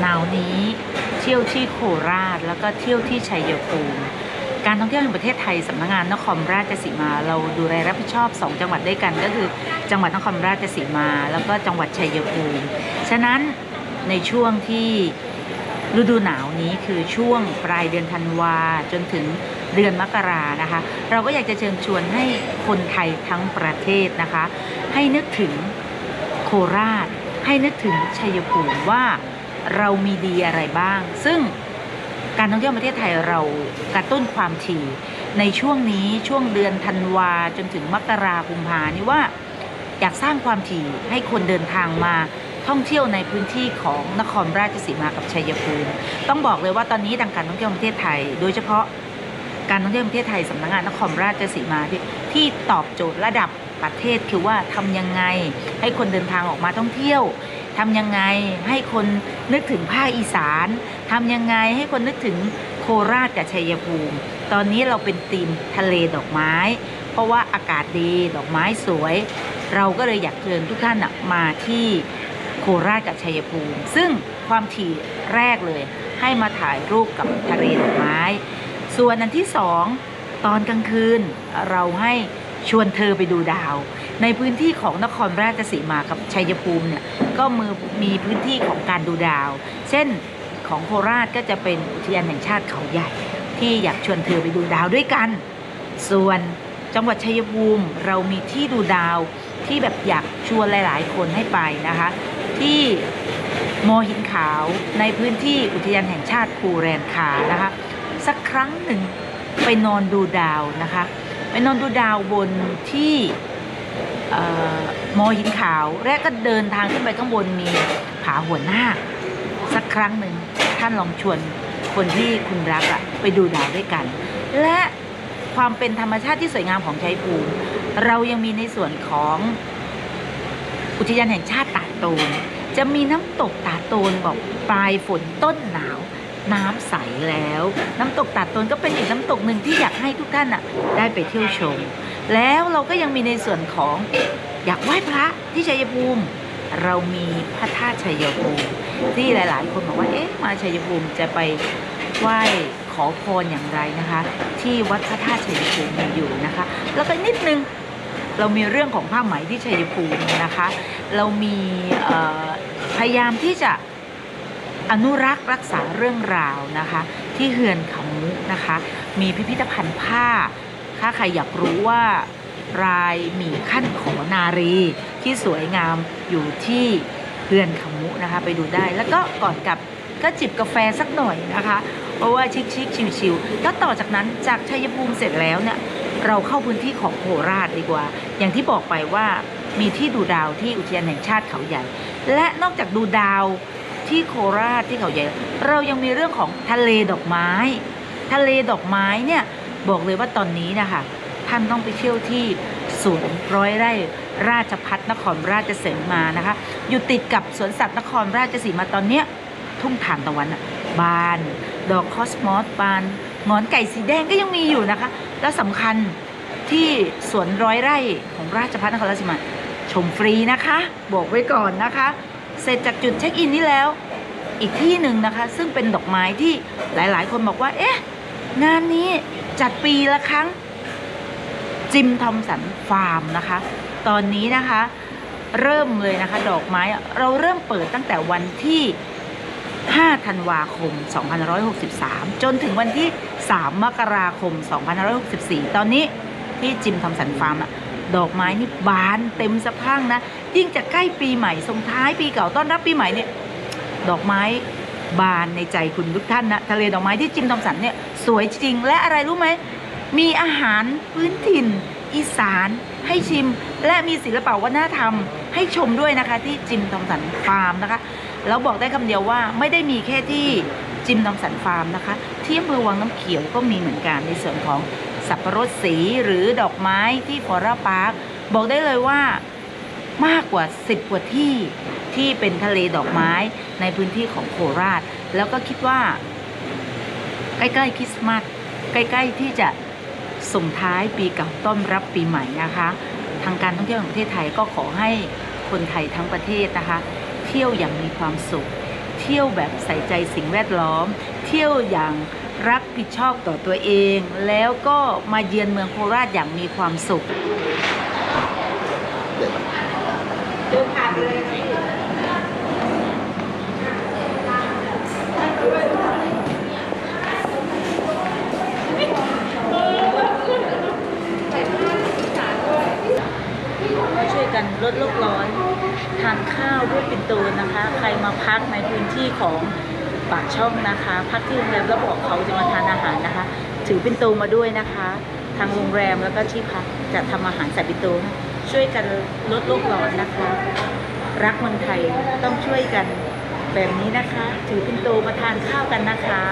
หนาวนี้เที่ยวที่โคราชแล้วก็เที่ยวที่ชัยภูมิการท่องเที่ยวแห่งประเทศไทยสำนักงานนครราชสีมา เราดูแลรับผิดชอบ 2 จังหวัดด้วยกัน ก็คือจังหวัดนครราชสีมา แล้วก็จังหวัดชัยภูมิฉะนั้นในช่วงที่ฤดูหนาวนี้คือช่วงปลายเดือนธันวาจนถึงเดือนมกรานะคะ เราก็อยากจะเชิญชวนให้คนไทยทั้งประเทศนะคะ ให้นึกถึงโคราช ให้นึกถึงชัยภูมิว่า เรามีดีอะไรบ้าง ซึ่งการท่องเที่ยวประเทศไทยเรากระตุ้นความถี่ ในช่วงนี้ช่วงเดือนธันวาจนถึงมกราคมพานี่ว่า อยากสร้างความถี่ให้คนเดินทางมาท่องเที่ยวในพื้นที่ของนครราชสีมากับชัยภูมิต้องบอกเลยว่าตอนนี้ทางการท่องเที่ยวประเทศไทย โดยเฉพาะการท่องเที่ยวประเทศไทยสำนักงานนครราชสีมาที่ที่ตอบโจทย์ระดับประเทศคือว่าทำยังไงให้คนเดินทางออกมาท่องเที่ยว ทำยังไงให้คนนึกถึงภาคอีสานทำยังไงให้คนนึกถึงโคราชกับชัยภูมิ ตอนนี้เราเป็นธีมทะเลดอกไม้ เพราะว่าอากาศดีดอกไม้สวย เราก็เลยอยากเชิญทุกท่านมาที่โคราชกับชัยภูมิ ซึ่งความถี่แรกเลย ให้มาถ่ายรูปกับทะเลดอกไม้ ส่วนอันที่สองตอนกลางคืนเราให้ชวนเธอไปดูดาว ในพื้นที่ของนครราชสีมากับชัยภูมิเนี่ยก็มือมีพื้นที่ของการดูดาว เช่นของโคราชก็จะเป็นอุทยานแห่งชาติเขาใหญ่ ที่อยากชวนเธอไปดูดาวด้วยกัน ส่วนจังหวัดชัยภูมิเรามีที่ดูดาวที่แบบอยากชวนหลาย ๆ คนให้ไปนะคะ ที่โมหินขาวในพื้นที่อุทยานแห่งชาติภูแรนคานะคะ สักครั้งหนึ่งไปนอนดูดาวนะคะ ไปนอนดูดาวบนที่ มอหินขาว และก็เดินทางขึ้นไปข้างบนมีผาหัวหน้า สักครั้งหนึ่งท่านลองชวนคนที่คุณรักอะไปดูดาวด้วยกัน และความเป็นธรรมชาติที่สวยงามของชัยภูมิ เรายังมีในส่วนของอุทยานแห่งชาติตาดโตน จะมีน้ำตกตาดโตนบอกปลายฝนต้นหนาว น้ำใสแล้ว น้ำตกตาดโตนก็เป็นอีกน้ำตกหนึ่งที่อยากให้ทุกท่านอะได้ไปเที่ยวชม แล้วเราก็ยังมีในส่วนของอยากไหว้พระที่ชัยภูมิ เรามีพระธาตุชัยภูมิ ที่หลาย ๆ คนบอกว่าเอ๊ะมาชัยภูมิจะไปไหว้ขอพรอย่างไรนะคะ ที่วัดพระธาตุชัยภูมิมีอยู่นะคะ แล้วก็นิดนึงเรามีเรื่องของผ้าไหมที่ชัยภูมินะคะ เรามีพยายามที่จะอนุรักษ์รักษาเรื่องราวนะคะ ที่เฮือนเขามุนะคะ มีพิพิธภัณฑ์ผ้า ถ้าใครอยากรู้ว่า รายหมี่ขั้นขอนารีที่สวยงามอยู่ที่เฮือนขมุนะคะ ไปดูได้ แล้วก็ก่อนกลับก็จิบกาแฟสักหน่อยนะคะ เพราะว่าชิคๆชิวๆแล้วต่อจากนั้นจากชัยภูมิเสร็จแล้วเนี่ยเราเข้าพื้นที่ของโคราชดีกว่า อย่างที่บอกไปว่ามีที่ดูดาวที่อุทยานแห่งชาติเขาใหญ่ และนอกจากดูดาวที่โคราชที่เขาใหญ่ เรายังมีเรื่องของทะเลดอกไม้ ทะเลดอกไม้เนี่ย บอกเลยว่าตอนนี้นะคะท่านต้องไปเที่ยวที่สวนร้อยไร่ราชพัฒนครราชสีมานะคะ อยู่ติดกับสวนสัตว์นครราชสีมาตอนเนี้ยทุ่งทานตะวันอะบาน ดอกคอสมอสบานงอนไก่สีแดงก็ยังมีอยู่นะคะ แล้วสำคัญที่สวนร้อยไร่ของราชพัฒนครราชสีมาชมฟรีนะคะ บอกไว้ก่อนนะคะ เสร็จจากจุดเช็คอินนี้แล้ว อีกที่หนึ่งนะคะ ซึ่งเป็นดอกไม้ที่หลายๆ คนบอกว่าเอ๊ะ งานนี้จัดปีละครั้งจิมทอมสันฟาร์มนะคะ ตอนนี้นะคะ เริ่มเลยนะคะ ดอกไม้เราเริ่มเปิดตั้งแต่วันที่ 5 ธันวาคม 2563 จนถึงวันที่ 3 มกราคม 2564 ตอนนี้ที่จิมทอมสันฟาร์มอะดอกไม้นี่บานเต็มสะพั่งนะ ยิ่งจะใกล้ปีใหม่ส่งท้ายปีเก่าต้อนรับปีใหม่เนี่ย ดอกไม้บานในใจคุณทุกท่านนะ ทะเลดอกไม้ที่จิมทอมสันเนี่ย สวยจริง และอะไรรู้ไหม มีอาหารพื้นถิ่น อีสาน ให้ชิม และมีศิลปะวัฒนธรรม ให้ชมด้วยนะคะที่จิมทอมสันฟาร์มนะคะแล้วบอกได้คำเดียวว่าไม่ได้มีแค่ที่จิมทอมสันฟาร์มนะคะ ที่อำเภอวังน้ำเขียวก็มีเหมือนกันในส่วนของสับปะรดสีหรือดอกไม้ที่ฟอร่าพาร์คบอกได้เลยว่ามากกว่า 10 กว่าที่ที่เป็นทะเลดอกไม้ในพื้นที่ของโคราช แล้วก็คิดว่า ใกล้ๆคริสต์มาสใกล้ๆที่จะส่งท้ายปีเก่าต้อนรับปีใหม่นะคะ ทางการท่องเที่ยวแห่งประเทศไทยก็ขอให้คนไทยทั้งประเทศนะคะ เที่ยวอย่างมีความสุข เที่ยวแบบใส่ใจสิ่งแวดล้อม เที่ยวอย่างรับผิดชอบต่อตัวเอง แล้วก็มาเยือนเมืองโคราชอย่างมีความสุขดูผ่านเลยกันลดโลกร้อน ทานข้าว ด้วยปิ่นโตนะคะ ใครมาพักในพื้นที่ของปากช่องนะคะ พักที่โรงแรมแล้วบอกเขาจะมาทานอาหารนะคะ ถือปิ่นโตมาด้วยนะคะ ทางโรงแรมแล้วก็ที่พักจะทำอาหารใส่ปิ่นโตให้ช่วยกันลดโลกร้อนนะคะ รักเมืองไทยต้องช่วยกันแบบนี้นะคะ ถือปิ่นโตมาทานข้าวกันนะคะ